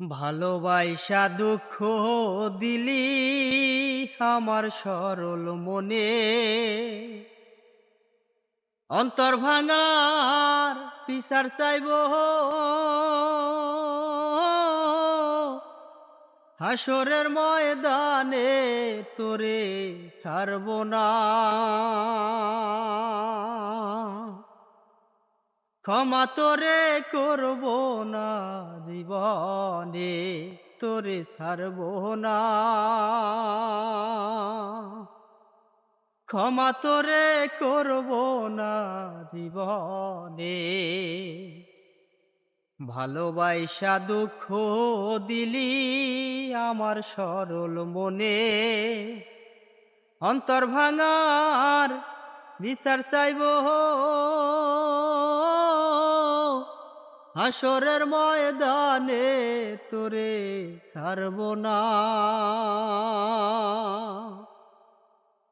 ভালোবাসা দুঃখ দিলি আমার সরল মনে। অন্তর ভাঙার পিসার চাইব। হাসরের ময়দানে তোরে ছাড়ব না। ক্ষমা তোরে করব না জীবনে, তোরে ছাড়ব না। ক্ষমা তোরে করব না জীবনে, ভালোবাসা দুঃখ দিলি আমার সরল মনে। অন্তর ভাঙার বিচার চাইব। হাসরের ময়দানে তোরে ছাড়ব না।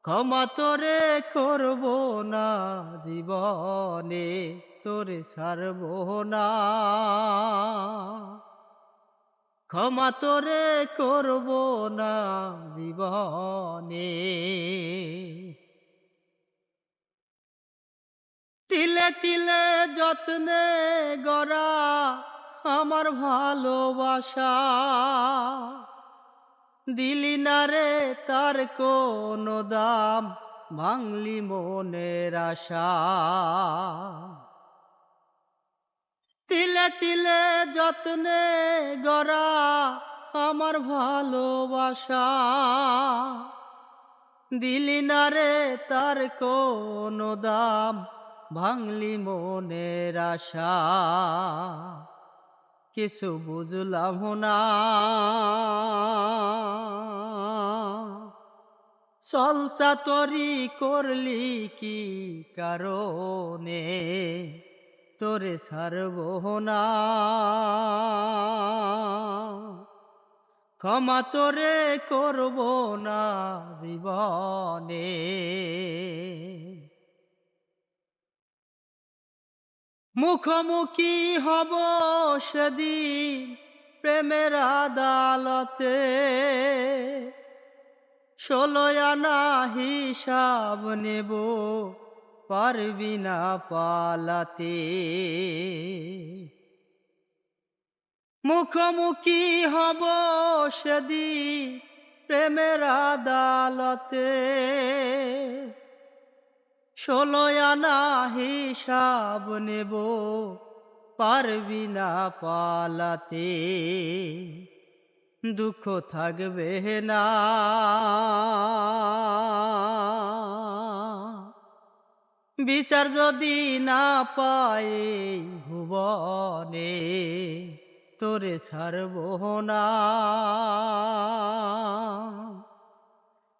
ক্ষমা তোরে করব না, জীবনে তোরে ছাড়ব না। ক্ষমা তোরে করব না, জীবনে তিলে তিলে যত্নে গড়া আমার ভালোবাসা। দিলি না রে তার কোন দাম, ভাঙলি মনের আশা। তিলে তিলে যত্নে গড়া আমার ভালোবাসা। দিলি না রে তার কোন দাম ভাঙলি মনের আশা, কিছু বুঝলাম না। চলচা তরি করলি কি কারণে, তোরে সারব না। ক্ষমা তোরে করব না জীবনে। মুখোমুখি হব সেদিন প্রেমের আদালতে। ষোলো আনা হিসাব নেব, পারবি না পালাতে। মুখোমুখি হব সেদিন প্রেমের আদালতে। ষোলো আনা হিসাব নেব, পারবি না পালাতে। দুঃখ থাকবে না। বিচার যদি না পায় ভুবনে, তোরে ছাড়ব না।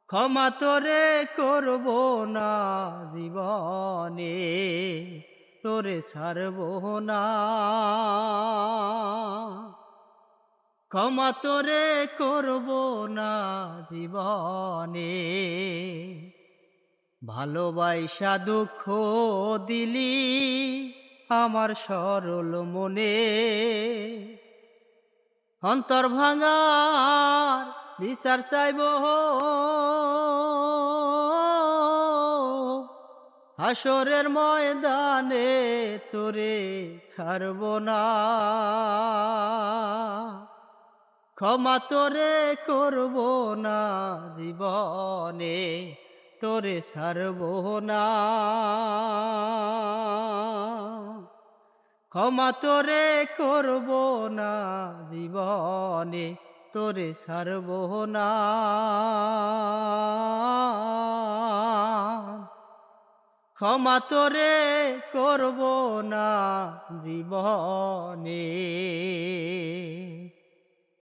ক্ষমা তোরে করব না জীবনে, তোরে ছাড়ব না। ক্ষমা তোরে করব না জীবনে, ভালোবাসা দুঃখ দিলি আমার সরল মনে। অন্তর ভাঙার বিচার চাইব হাসরের ময়দানে তোরে ছাড়ব না। ক্ষমা তোরে করব না, জীবনে তোরে ছাড়ব না। ক্ষমা তোরে করব না, জীবনে তোরে ছাড়ব না। ক্ষমা তোরে করব না জীবনে।